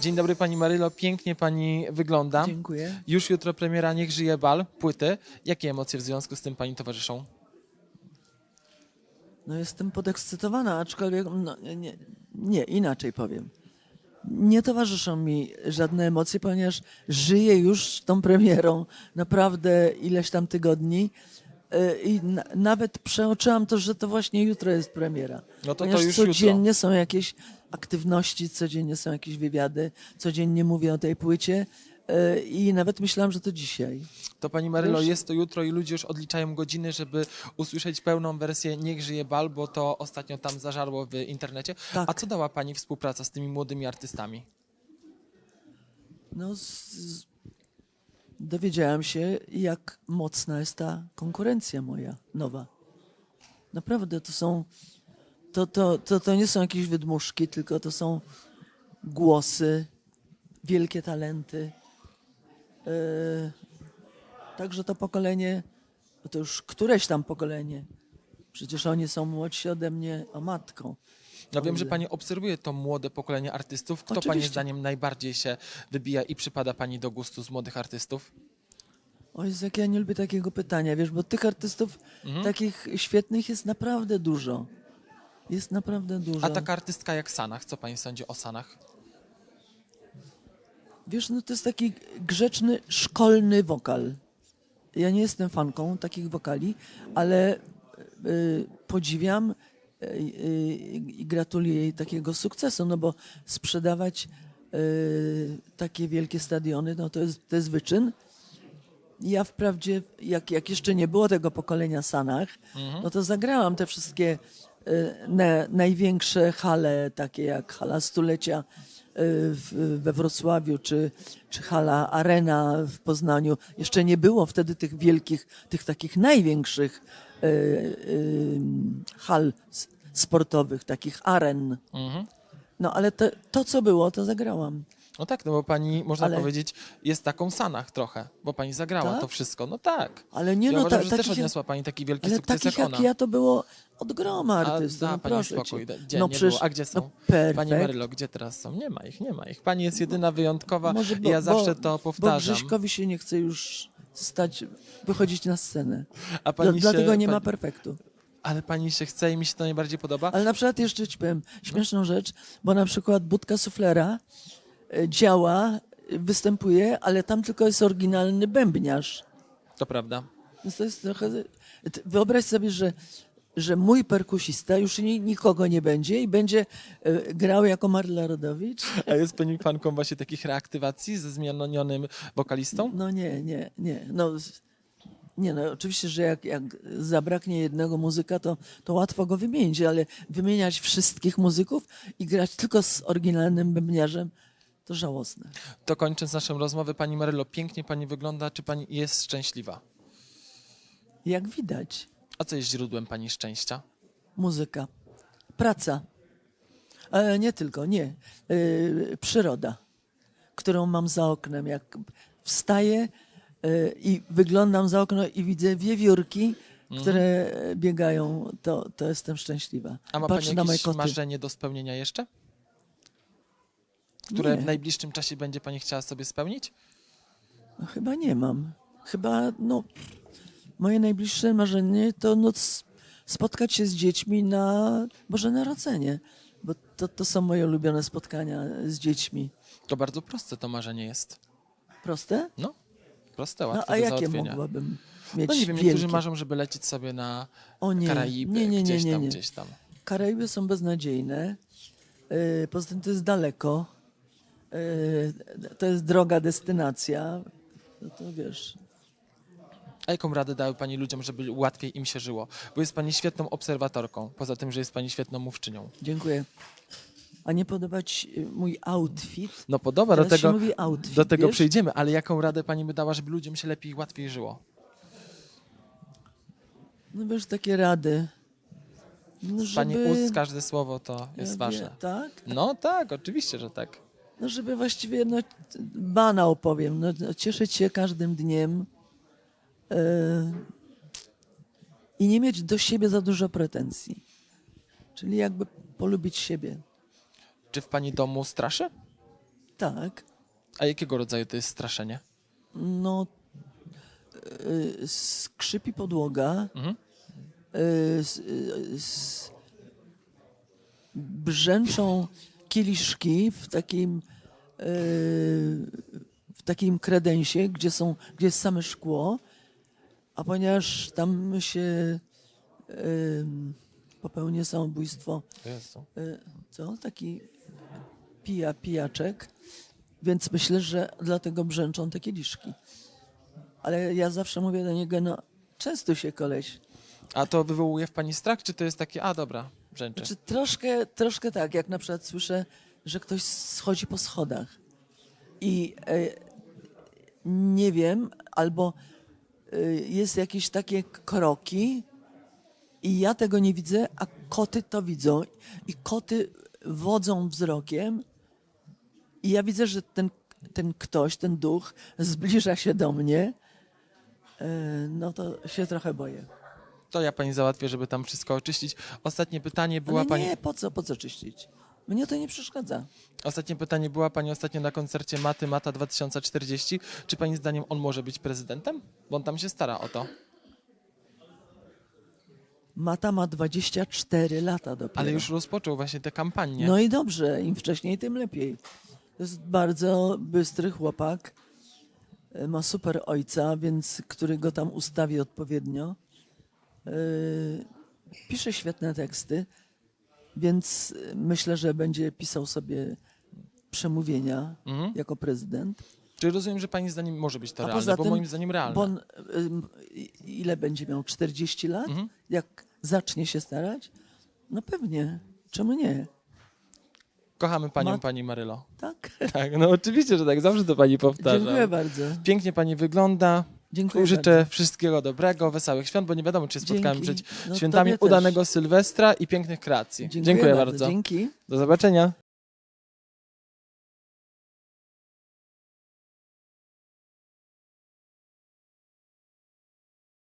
Dzień dobry pani Marylo, pięknie pani wygląda. Dziękuję. Już jutro premiera Niech żyje bal, płyty. Jakie emocje w związku z tym pani towarzyszą? No jestem podekscytowana, aczkolwiek no, nie, nie, inaczej powiem. Nie towarzyszą mi żadne emocje, ponieważ żyję już tą premierą naprawdę ileś tam tygodni i na, nawet przeoczyłam to, że to właśnie jutro jest premiera. No to- to już codziennie są jakieś aktywności, codziennie są jakieś wywiady, codziennie mówię o tej płycie yy, i nawet myślałam, że to dzisiaj. To pani Marylo, jest to jutro i ludzie już odliczają godziny, żeby usłyszeć pełną wersję Niech żyje bal, bo to ostatnio tam zażarło w internecie. Tak. A co dała pani współpraca z tymi młodymi artystami? No, z, z, dowiedziałam się, jak mocna jest ta konkurencja moja nowa. Naprawdę to są. To, to, to, to nie są jakieś wydmuszki, tylko to są głosy, wielkie talenty. E, także to pokolenie, to już któreś tam pokolenie. Przecież oni są młodsi ode mnie, o matką. No wiem, że pani obserwuje to młode pokolenie artystów. Kto pani Oczywiście. zdaniem najbardziej się wybija i przypada pani do gustu z młodych artystów? O Jezu, jak ja nie lubię takiego pytania, wiesz, bo tych artystów Mhm. takich świetnych jest naprawdę dużo. Jest naprawdę dużo. A taka artystka jak Sanach, co pani sądzi o Sanach? Wiesz, no to jest taki grzeczny, szkolny wokal. Ja nie jestem fanką takich wokali, ale y, podziwiam i gratuluję jej takiego sukcesu, no bo sprzedawać y, takie wielkie stadiony, no to jest, to jest wyczyn. Ja wprawdzie, jak, jak jeszcze nie było tego pokolenia Sanach, no to zagrałam te wszystkie y, na, największe hale, takie jak hala stulecia w, we Wrocławiu, czy, czy hala Arena w Poznaniu. Jeszcze nie było wtedy tych wielkich, tych takich największych hal sportowych, takich aren. Mhm. No ale to, to, co było, to zagrałam. No tak, no bo pani, można Ale- powiedzieć, jest taką Sanach trochę, bo pani zagrała Tak? to wszystko. No tak. Ale nie ja no, uważam, ta, że też odniosła pani taki wielki ale sukces takich jak jak ona. ja to było od groma A artystów. da no pani proszę spokój. Gdzie no przecież, było? A gdzie są? No. Pani Marylo, gdzie teraz są? Nie ma ich, nie ma ich. Pani jest jedyna wyjątkowa Może i ja zawsze to Bo powtarzam. Grześkowi się nie chce już stać, wychodzić na scenę. A pani dlatego się, nie ma perfektu. Ale pani się chce i mi się to najbardziej podoba. Ale na przykład jeszcze ci powiem śmieszną rzecz, bo na przykład budka suflera e, działa, występuje, ale tam tylko jest oryginalny bębniarz. To prawda. Więc to jest trochę... Ty- Wyobraź sobie, że, że mój perkusista już ni, nikogo nie będzie i będzie e, grał jako Marla Rodowicz. A jest pani fanką właśnie takich reaktywacji ze zmienionym wokalistą? No nie, nie, nie. No, z- nie no, oczywiście, że jak, jak zabraknie jednego muzyka, to, to łatwo go wymienić, ale wymieniać wszystkich muzyków i grać tylko z oryginalnym bębniarzem, to żałosne. To kończąc naszą rozmowę, pani Marylo, pięknie pani wygląda. Czy pani jest szczęśliwa? Jak widać, A co jest źródłem pani szczęścia? muzyka, praca, e, nie tylko, nie, e, przyroda, którą mam za oknem. Jak wstaję i wyglądam za okno i widzę wiewiórki, które biegają, to, to jestem szczęśliwa. A ma Patrzę pani na jakieś marzenie do spełnienia jeszcze? Które Nie. w najbliższym czasie będzie pani chciała sobie spełnić? No, chyba nie mam. Chyba, no, moje najbliższe marzenie to no, spotkać się z dziećmi na Boże Narodzenie, bo to, to są moje ulubione spotkania z dziećmi. To bardzo proste to marzenie jest. Proste? No, proste, No, łatwe a do jakie załatwienia. mogłabym mieć No nie wiem, wielkie? niektórzy marzą, żeby lecieć sobie na O nie, Karaiby, nie, nie, nie, gdzieś nie, tam, nie. gdzieś tam. Karaiby są beznadziejne. Yy, Poza tym to jest daleko. Yy, To jest droga destynacja. No to wiesz, A jaką radę dały pani ludziom, żeby łatwiej im się żyło? Bo jest pani świetną obserwatorką, poza tym, że jest pani świetną mówczynią. dziękuję. A nie podoba ci się mój outfit? No podoba, do Teraz tego, mówi outfit, do tego wiesz? przejdziemy, ale jaką radę pani by dała, żeby ludziom się lepiej i łatwiej żyło? No wiesz, takie rady. No, Z pani żeby- ust każde słowo to jest Ja ważne. Wie, tak? No tak, oczywiście, że tak. No żeby właściwie, no banał powiem, no, no, cieszyć się każdym dniem e, i nie mieć do siebie za dużo pretensji. Czyli jakby polubić siebie. Czy w pani domu straszy? Tak. A jakiego rodzaju to jest straszenie? No, y, skrzypi podłoga, Mhm. y, s- y, s- brzęczą kieliszki w takim, y, w takim kredensie, gdzie, są, gdzie jest same szkło, a ponieważ tam się y, popełni samobójstwo, Jezu. co? Taki pija, pijaczek, więc myślę, że dlatego brzęczą te kieliszki. Ale ja zawsze mówię do niego, no często się koleś. A to wywołuje w pani strach, czy to jest takie, a dobra, brzęczy? Znaczy troszkę, troszkę tak, jak na przykład słyszę, że ktoś schodzi po schodach i e, nie wiem, albo e, jest jakieś takie kroki i ja tego nie widzę, a koty to widzą i koty wodzą wzrokiem i ja widzę, że ten, ten ktoś, ten duch zbliża się do mnie, e, no to się trochę boję. To ja pani załatwię, żeby tam wszystko oczyścić. Ostatnie pytanie była Ale pani. nie, po co, po co czyścić? Mnie to nie przeszkadza. Ostatnie pytanie była pani ostatnio na koncercie Maty Mata 2040. Czy pani zdaniem on może być prezydentem? Bo on tam się stara o to. Mata ma 24 lata dopiero. Ale już rozpoczął właśnie tę kampanię. No i dobrze, im wcześniej, tym lepiej. To jest bardzo bystry chłopak. E, Ma super ojca, więc który go tam ustawi odpowiednio. E, Pisze świetne teksty, więc myślę, że będzie pisał sobie przemówienia Mhm. jako prezydent. Czy rozumiem, że pani zdaniem może być to realne? Bo tym- moim zdaniem realne. Bo on, ile będzie miał? 40 lat? Mhm. Jak zacznie się starać? No pewnie. Czemu nie? Kochamy panią, Ma- pani Marylo. Tak? Tak, no oczywiście, że tak. Zawsze to pani powtarza. Dziękuję bardzo. Pięknie pani wygląda. Dziękuję Życzę bardzo. wszystkiego dobrego, wesołych świąt, bo nie wiadomo, czy spotkamy Dzięki. przed No, świętami udanego Sylwestra i pięknych kreacji. Dziękuję, Dziękuję bardzo. bardzo. Dzięki. Do zobaczenia.